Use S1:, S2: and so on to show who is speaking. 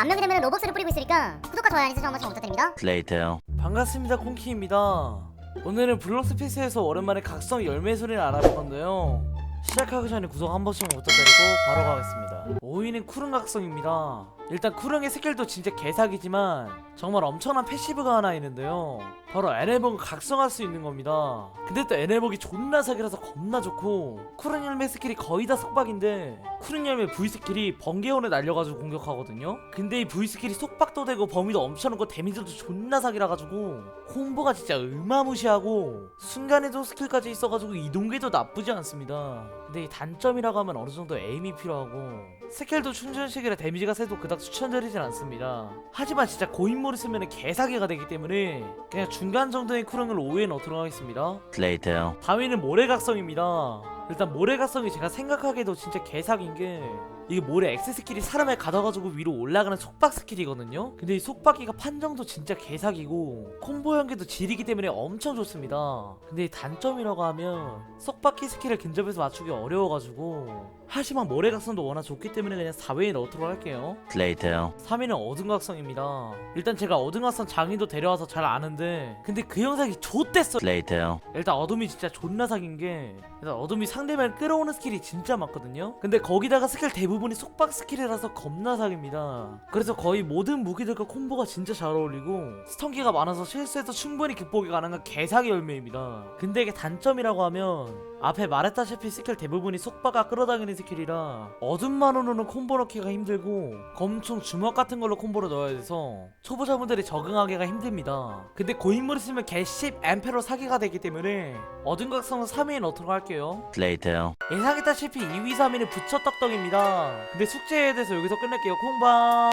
S1: 만 명이 되면 로벅스를 뿌리고 있으니까 구독과 좋아요 알림 설정 한 번씩 부탁드립니다.
S2: Later.
S3: 반갑습니다 콩키입니다 오늘은 블록스피스에서 오랜만에 각성 열매 소리를 알아볼 건데요 시작하기 전에 구독 한 번씩 부탁드리고 바로 가겠습니다 5위는 쿠릉 각성입니다 일단 쿠릉의 스킬도 진짜 개사기지만 정말 엄청난 패시브가 하나 있는데요. 바로 에네버그 각성할 수 있는 겁니다. 근데 또 에네버기 존나 사기라서 겁나 좋고 쿠릉 열매 스킬이 거의 다 속박인데 쿠릉 열매 V 스킬이 번개원에 날려가지고 공격하거든요. 근데 이 V 스킬이 속박도 되고 범위도 엄청나고 데미지도 존나 사기라 가지고 콤보가 진짜 으마무시하고 순간에도 스킬까지 있어가지고 이동계도 나쁘지 않습니다. 근데 이 단점이라고 하면 어느 정도 에임이 필요하고 스킬도 충전식이라 데미지가 세도 그닥 추천드리진 않습니다 하지만 진짜 고인물을 쓰면 개사기가 되기 때문에 그냥 중간 정도의 쿠릉을 5위에 넣도록 하겠습니다
S2: Later.
S3: 다위는 모래각성입니다. 일단 모래각성이 제가 생각하기에도 진짜 개사기인 게 이게 모래 X 스킬이 사람을 가둬가지고 위로 올라가는 속박 스킬이거든요. 근데 이 속박기가 판정도 진짜 개사기고 콤보 연계도 지리기 때문에 엄청 좋습니다. 근데 이 단점이라고 하면 속박기 스킬을 근접해서 맞추기 어려워가지고 하지만 모래각성도 워낙 좋기 때문에 그냥 4회에 넣도록 할게요.
S2: Later.
S3: 3위는 어둠각성입니다. 일단 제가 어둠각성 장인도 데려와서 잘 아는데 근데 그 영상이 좆됐어.
S2: Later.
S3: 일단 어둠이 진짜 존나 사긴 게 일단 어둠이 상대방을 끌어오는 스킬이 진짜 많거든요. 근데 거기다가 스킬 대부분이 속박 스킬이라서 겁나 사기입니다. 그래서 거의 모든 무기들과 콤보가 진짜 잘 어울리고 스턴기가 많아서 실수해도 충분히 극복이 가능한 개사기 열매입니다. 근데 이게 단점이라고 하면 앞에 말했다시피 스킬 대부분이 속박과 끌어당기는 스킬이라 어둠만으로는 콤보 넣기가 힘들고 검총 주먹 같은 걸로 콤보를 넣어야 돼서 초보자분들이 적응하기가 힘듭니다. 근데 고인물을 쓰면 개씹 엠페로 사기가 되기 때문에 어둠 각성은 3위에 넣도록 할게요
S2: Later.
S3: 예상했다시피 2위 3위는 부처떡떡입니다. 근데 숙제에 대해서 여기서 끝낼게요. 콩방